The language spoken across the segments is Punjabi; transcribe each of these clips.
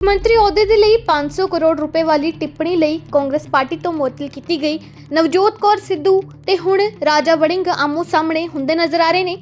ਮੰਤਰੀ ਅਹੁਦੇ ਦੇ ਲਈ 500 ਕਰੋੜ ਰੁਪਏ ਵਾਲੀ ਟਿੱਪਣੀ ਲਈ ਕਾਂਗਰਸ ਪਾਰਟੀ ਤੋਂ ਮੁਅੱਤਲ ਕੀਤੀ ਗਈ। ਨਵਜੋਤ ਕੌਰ ਸਿੱਧੂ ਤੇ ਹੁਣ ਰਾਜਾ ਵੜਿੰਗ ਆਮੋ ਸਾਹਮਣੇ ਹੁੰਦੇ ਨਜ਼ਰ ਆ ਰਹੇ ਨੇ।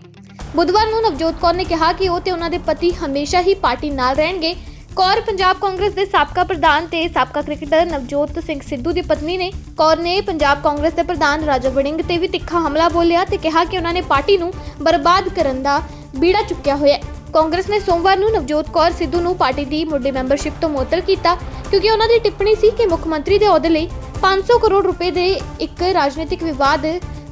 ਬੁੱਧਵਾਰ ਨੂੰ ਨਵਜੋਤ ਕੌਰ ਨੇ ਕਿਹਾ ਕਿ ਉਹ ਤੇ ਉਹਨਾਂ ਦੇ ਪਤੀ ਹਮੇਸ਼ਾ ਹੀ ਪਾਰਟੀ ਨਾਲ ਰਹਿਣਗੇ। ਕੌਰ ਪੰਜਾਬ ਕਾਂਗਰਸ ਦੇ ਸਾਬਕਾ ਪ੍ਰਧਾਨ ਤੇ ਸਾਬਕਾ ਕ੍ਰਿਕਟਰ ਨਵਜੋਤ ਸਿੰਘ ਸਿੱਧੂ ਦੀ ਪਤਨੀ ਨੇ। ਕੌਰ ਨੇ ਪੰਜਾਬ ਕਾਂਗਰਸ ਦੇ ਪ੍ਰਧਾਨ ਰਾਜਾ ਵੜਿੰਗ ਤੇ ਵੀ ਤਿੱਖਾ ਹਮਲਾ ਬੋਲਿਆ ਤੇ ਕਿਹਾ ਕਿ ਉਹਨਾਂ ਨੇ ਪਾਰਟੀ ਨੂੰ ਬਰਬਾਦ ਕਰਨ ਦਾ ਬੀੜਾ ਚੁੱਕਿਆ ਹੋਇਆ ਹੈ। ਕਾਂਗਰਸ ਨੇ ਸੋਮਵਾਰ ਨੂੰ ਨਵਜੋਤ ਕੌਰ ਸਿੱਧੂ ਨੂੰ ਪਾਰਟੀ ਦੀ ਮੁੱਢਲੀ ਮੈਂਬਰਸ਼ਿਪ ਤੋਂ ਮੁਅੱਤਲ ਕੀਤਾ, ਕਿਉਂਕਿ ਉਹਨਾਂ ਦੀ ਟਿੱਪਣੀ ਸੀ ਕਿ ਮੁੱਖ ਮੰਤਰੀ ਦੇ ਅਹੁਦੇ ਲਈ 500 ਕਰੋੜ ਰੁਪਏ ਦੇ ਇੱਕ ਰਾਜਨੀਤਿਕ ਵਿਵਾਦ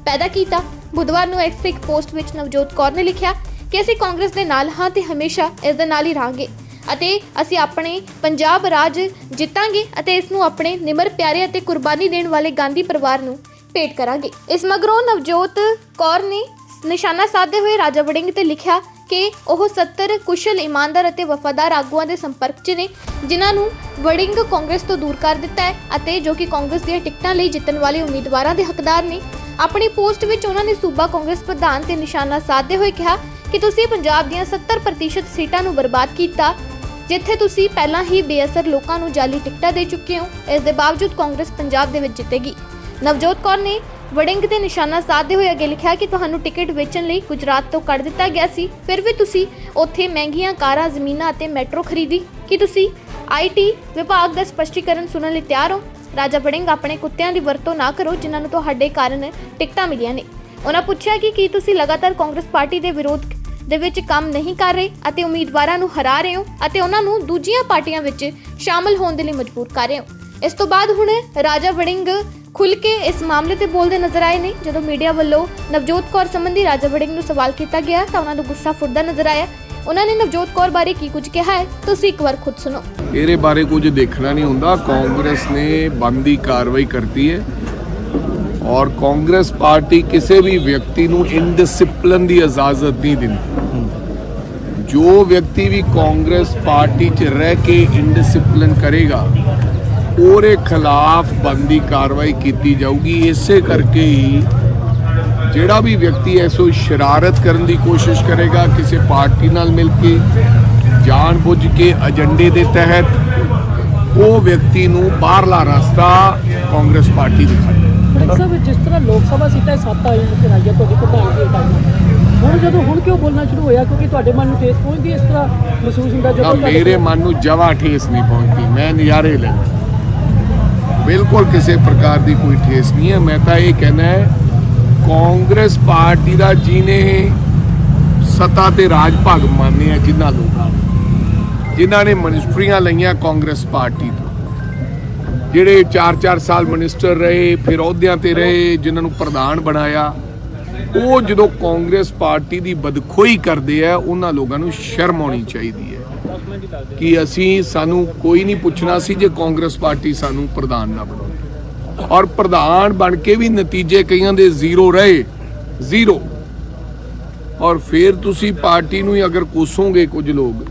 ਪੈਦਾ ਕੀਤਾ। ਬੁੱਧਵਾਰ ਨੂੰ ਐਕਸ ਤੇ ਇੱਕ ਪੋਸਟ ਵਿੱਚ ਨਵਜੋਤ ਕੌਰ ਨੇ ਲਿਖਿਆ ਕਿ ਅਸੀਂ ਕਾਂਗਰਸ ਦੇ ਨਾਲ ਹਾਂ ਤੇ ਹਮੇਸ਼ਾ ਇਸ ਦੇ ਨਾਲ ਹੀ ਰਹਾਂਗੇ ਅਤੇ ਅਸੀਂ ਆਪਣੇ ਪੰਜਾਬ ਰਾਜ ਜਿੱਤਾਂਗੇ ਅਤੇ ਇਸ ਨੂੰ ਆਪਣੇ ਨਿਮਰ ਪਿਆਰੇ ਅਤੇ ਕੁਰਬਾਨੀ ਦੇਣ ਵਾਲੇ ਗਾਂਧੀ ਪਰਿਵਾਰ ਨੂੰ ਭੇਟ ਕਰਾਂਗੇ। ਇਸ ਮਗਰੋਂ ਨਵਜੋਤ ਕੌਰ ਨੇ ਨਿਸ਼ਾਨਾ ਸਾਧਦੇ ਹੋਏ ਰਾਜਾ ਵੜਿੰਗ ਤੇ ਲਿਖਿਆ ਕਿ ਉਹ 70 ਕੁਸ਼ਲ ਇਮਾਨਦਾਰ ਅਤੇ ਵਫਾਦਾਰ ਆਗੂਆਂ ਦੇ ਸੰਪਰਕ 'ਚ ਨੇ, ਜਿਨ੍ਹਾਂ ਨੂੰ ਵੜਿੰਗ ਕਾਂਗਰਸ ਤੋਂ ਦੂਰ ਕਰ ਦਿੱਤਾ ਹੈ ਅਤੇ ਜੋ ਕਿ ਕਾਂਗਰਸ ਦੀਆਂ ਟਿਕਟਾਂ ਲਈ ਜਿੱਤਣ ਵਾਲੇ ਉਮੀਦਵਾਰਾਂ ਦੇ ਹੱਕਦਾਰ ਨੇ। ਆਪਣੀ ਪੋਸਟ ਵਿੱਚ ਉਹਨਾਂ ਨੇ ਸੂਬਾ ਕਾਂਗਰਸ ਪ੍ਰਧਾਨ ਤੇ ਨਿਸ਼ਾਨਾ ਸਾਧਦੇ ਹੋਏ ਕਿਹਾ ਕਿ ਤੁਸੀਂ ਪੰਜਾਬ ਦੀਆਂ 70% ਸੀਟਾਂ ਨੂੰ ਬਰਬਾਦ ਕੀਤਾ, ਜਿੱਥੇ ਤੁਸੀਂ ਪਹਿਲਾਂ ਹੀ ਬੇਅਸਰ ਲੋਕਾਂ ਨੂੰ ਜਾਲੀ ਟਿਕਟਾਂ ਦੇ ਚੁੱਕੇ ਹੋ। ਇਸ ਦੇ ਬਾਵਜੂਦ ਕਾਂਗਰਸ ਪੰਜਾਬ ਦੇ ਵਿੱਚ ਜਿੱਤੇਗੀ। ਨਵਜੋਤ ਕੌਰ ਨੇ ਵੜਿੰਗ ਤੇ ਨਿਸ਼ਾਨਾ ਸਾਧਦੇ ਹੋਏ ਅੱਗੇ ਲਿਖਿਆ ਕਿ ਤੁਹਾਨੂੰ ਟਿਕਟ ਵੇਚਣ ਲਈ ਗੁਜਰਾਤ ਤੋਂ ਕੱਢ ਦਿੱਤਾ ਗਿਆ ਸੀ। ਫਿਰ ਵੀ ਤੁਸੀਂ ਉੱਥੇ ਮਹਿੰਗੀਆਂ ਕਾਰਾਂ, ਜ਼ਮੀਨਾਂ ਅਤੇ ਮੈਟਰੋ ਖਰੀਦੀ। ਕਿ ਤੁਸੀਂ ਆਈਟੀ ਵਿਭਾਗ ਦਾ ਸਪਸ਼ਟੀਕਰਨ ਸੁਣਨ ਲਈ ਤਿਆਰ ਹੋ? ਰਾਜਾ ਵੜਿੰਗ ਆਪਣੇ ਕੁੱਤਿਆਂ ਦੀ ਵਰਤੋਂ ਨਾ ਕਰੋ, ਜਿਨ੍ਹਾਂ ਨੂੰ ਤੁਹਾਡੇ ਕਾਰਨ ਟਿਕਟਾਂ ਮਿਲੀਆਂ ਨੇ। ਉਹਨਾਂ ਪੁੱਛਿਆ ਕਿ ਕੀ ਤੁਸੀਂ ਲਗਾਤਾਰ ਕਾਂਗਰਸ ਪਾਰਟੀ ਦੇ ਵਿਰੋਧ ਦੇ ਵਿੱਚ ਕੰਮ ਨਹੀਂ ਕਰ ਰਹੇ ਅਤੇ ਉਮੀਦਵਾਰਾਂ ਨੂੰ ਹਰਾ ਰਹੇ ਹੋ ਅਤੇ ਉਹਨਾਂ ਨੂੰ ਦੂਜੀਆਂ ਪਾਰਟੀਆਂ ਵਿੱਚ ਸ਼ਾਮਲ ਹੋਣ ਦੇ ਲਈ ਮਜਬੂਰ ਕਰ ਰਹੇ ਹੋ। ਇਸ ਤੋਂ ਬਾਅਦ ਹੁਣ ਰਾਜਾ ਵੜਿੰਗ ਖੁੱਲ ਕੇ ਇਸ ਮਾਮਲੇ ਤੇ ਬੋਲਦੇ ਨਜ਼ਰ ਆਏ ਨੇ। ਜਦੋਂ ਮੀਡੀਆ ਵੱਲੋਂ ਨਵਜੋਤ ਕੌਰ ਸੰਬੰਧੀ ਰਾਜਾ ਵੜਿੰਗ ਨੂੰ ਸਵਾਲ ਕੀਤਾ ਗਿਆ ਤਾਂ ਉਹਨਾਂ ਦਾ ਗੁੱਸਾ ਫੁੱਟਦਾ ਨਜ਼ਰ ਆਇਆ। ਉਹਨਾਂ ਨੇ ਨਵਜੋਤ ਕੌਰ ਬਾਰੇ ਕੀ ਕੁਝ ਕਿਹਾ ਹੈ, ਤੁਸੀਂ ਇੱਕ ਵਾਰ ਖੁਦ ਸੁਣੋ। ਇਹਦੇ ਬਾਰੇ ਕੁਝ ਦੇਖਣਾ ਨਹੀਂ ਹੁੰਦਾ। ਕਾਂਗਰਸ ਨੇ ਬੰਦੀ ਕਾਰਵਾਈ ਕਰਤੀ ਹੈ ਔਰ ਕਾਂਗਰਸ ਪਾਰਟੀ ਕਿਸੇ ਵੀ ਵਿਅਕਤੀ ਨੂੰ ਇਨਡਿਸਪਲਿਨ ਦੀ ਇਜਾਜ਼ਤ ਨਹੀਂ ਦਿੰਦੀ। ਜੋ ਵਿਅਕਤੀ ਵੀ ਕਾਂਗਰਸ ਪਾਰਟੀ 'ਚ ਰਹਿ ਕੇ ਇਨਡਿਸਪਲਿਨ ਕਰੇਗਾ ਉਹਦੇ ਖਿਲਾਫ ਬੰਦੀ ਕਾਰਵਾਈ ਕੀਤੀ ਜਾਊਗੀ। ਇਸੇ ਕਰਕੇ ਹੀ ਜਿਹੜਾ ਵੀ ਵਿਅਕਤੀ ਐਸੋ ਸ਼ਰਾਰਤ ਕਰਨ ਦੀ ਕੋਸ਼ਿਸ਼ ਕਰੇਗਾ ਕਿਸੇ ਪਾਰਟੀ ਨਾਲ ਮਿਲ ਕੇ ਜਾਣਬੁੱਝ ਕੇ ਏਜੰਡੇ ਦੇ ਤਹਿਤ ਉਹ ਵਿਅਕਤੀ ਨੂੰ ਬਾਹਰਲਾ ਰਸਤਾ ਕਾਂਗਰਸ ਪਾਰਟੀ ਦਿਖਾਏ ਸਾਹਿਬ ਜਿਸ ਤਰ੍ਹਾਂ ਲੋਕ ਸਭਾ ਸੀਟਾਂ ਸੱਤ ਆਈਆਂ ਨੇ ਰਾਜਾ ਤੁਹਾਡੀ ਪ੍ਰਧਾਨਗੀ ਹਟਾਈ ਹੁਣ ਜਦੋਂ ਹੁਣ ਕਿਉਂ ਬੋਲਣਾ ਸ਼ੁਰੂ ਹੋਇਆ? ਕਿਉਂਕਿ ਤੁਹਾਡੇ ਮਨ ਨੂੰ ਠੇਸ ਪਹੁੰਚਦੀ ਹੈ ਇਸ ਤਰ੍ਹਾਂ ਮਹਿਸੂਸ ਹੁੰਦਾ ਤਾਂ ਜਦੋਂ ਤੁਹਾਡੇ- ਮੇਰੇ ਮਨ ਨੂੰ ਜਵਾ ਠੇਸ ਨਹੀਂ ਪਹੁੰਚਦੀ। ਮੈਂ ਨਜ਼ਾਰੇ ਲੈ ਬਿਲਕੁਲ ਕਿਸੇ ਪ੍ਰਕਾਰ ਦੀ ਕੋਈ ਠੇਸ ਨਹੀਂ ਹੈ। ਮੈਂ ਤਾਂ ਇਹ ਕਹਿਣਾ ਹੈ, ਕਾਂਗਰਸ ਪਾਰਟੀ ਦਾ ਜਿਹਨੇ ਸੱਤਾ ਤੇ ਰਾਜ ਭਾਗ ਮੰਨਿਆ ਜਿਨ੍ਹਾਂ ਲੋਕਾਂ ਨੇ, ਜਿਨ੍ਹਾਂ ਨੇ ਮਨਿਸਟਰੀਆਂ ਲਈਆਂ ਕਾਂਗਰਸ ਪਾਰਟੀ ਤੋਂ। ਜਿਹੜੇ 4-4 ਸਾਲ ਮਿਨਿਸਟਰ ਰਹੇ, ਫਿਰ ਅਹੁਦਿਆਂ ਤੇ ਰਹੇ, ਜਿਨ੍ਹਾਂ ਨੂੰ ਪ੍ਰਧਾਨ ਬਣਾਇਆ, ਉਹ ਜਦੋਂ ਕਾਂਗਰਸ ਪਾਰਟੀ ਦੀ ਬਦਖੋਈ ਕਰਦੇ ਆ, ਉਹਨਾਂ ਲੋਕਾਂ ਨੂੰ ਸ਼ਰਮ ਆਉਣੀ ਚਾਹੀਦੀ ਹੈ। ਕਿ ਅਸੀਂ ਸਾਨੂੰ ਕੋਈ ਨਹੀਂ ਪੁੱਛਣਾ ਸੀ ਜੇ ਕਾਂਗਰਸ ਪਾਰਟੀ ਸਾਨੂੰ ਪ੍ਰਧਾਨ ਨਾ ਬਣਾਉਂਦੀ ਔਰ ਪ੍ਰਧਾਨ ਬਣ ਕੇ ਵੀ ਨਤੀਜੇ ਕਈਆਂ ਦੇ ਜ਼ੀਰੋ ਰਹੇ ਜ਼ੀਰੋ। ਔਰ ਫਿਰ ਤੁਸੀਂ ਪਾਰਟੀ ਨੂੰ ਹੀ ਅਗਰ ਕੋਸੋਗੇ ਕੁਝ ਲੋਕ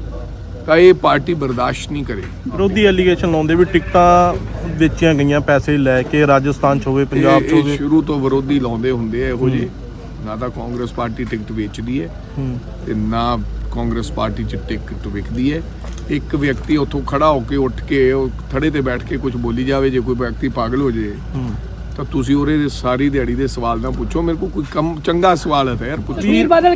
ਤਾਂ ਇਹ ਪਾਰਟੀ ਬਰਦਾਸ਼ਤ ਨਹੀਂ ਕਰੇਗੀ ਵਿਰੋਧੀ ਐਲੀਗੇਸ਼ਨ ਲਾਉਂਦੇ ਵੀ ਟਿਕਟਾਂ ਵੇਚੀਆਂ ਗਈਆਂ ਪੈਸੇ ਲੈ ਕੇ ਰਾਜਸਥਾਨ ਚ ਹੋਵੇ ਪੰਜਾਬ ਚ ਇਹ ਹੋਵੇ। ਸ਼ੁਰੂ ਤੋਂ ਵਿਰੋਧੀ ਲਾਉਂਦੇ ਹੁੰਦੇ ਆ ਇਹੋ ਜਿਹੇ। ਨਾ ਤਾਂ ਕਾਂਗਰਸ ਪਾਰਟੀ ਟਿਕਟ ਵੇਚਦੀ ਹੂੰ। ਤੇ ਨਾ ਕਾਂਗਰਸ ਪਾਰਟੀ 'ਚ ਟਿਕਟ ਵਿਕਦੀ ਹੈ। ਇੱਕ ਵਿਅਕਤੀ ਉੱਥੋਂ ਖੜਾ ਹੋ ਕੇ ਉੱਠ ਕੇ ਉਹ ਥੜੇ ਤੇ ਬੈਠ ਕੇ ਕੁਝ ਬੋਲੀ ਜਾਵੇ ਜੇ ਕੋਈ ਵਿਅਕਤੀ ਪਾਗਲ ਹੋ ਜੇ। ਤਾਂ ਤੁਸੀਂ ਉਹਦੇ ਸਾਰੀ ਦਿਹਾੜੀ ਦੇ ਸਵਾਲ ਨਾ ਪੁੱਛੋ। ਮੇਰੇ ਕੋਲ ਕੋਈ ਕੰਮ ਚੰਗਾ ਸਵਾਲ ਹੈ ਤਾਂ ਯਾਰ ਪੁੱਛੋ।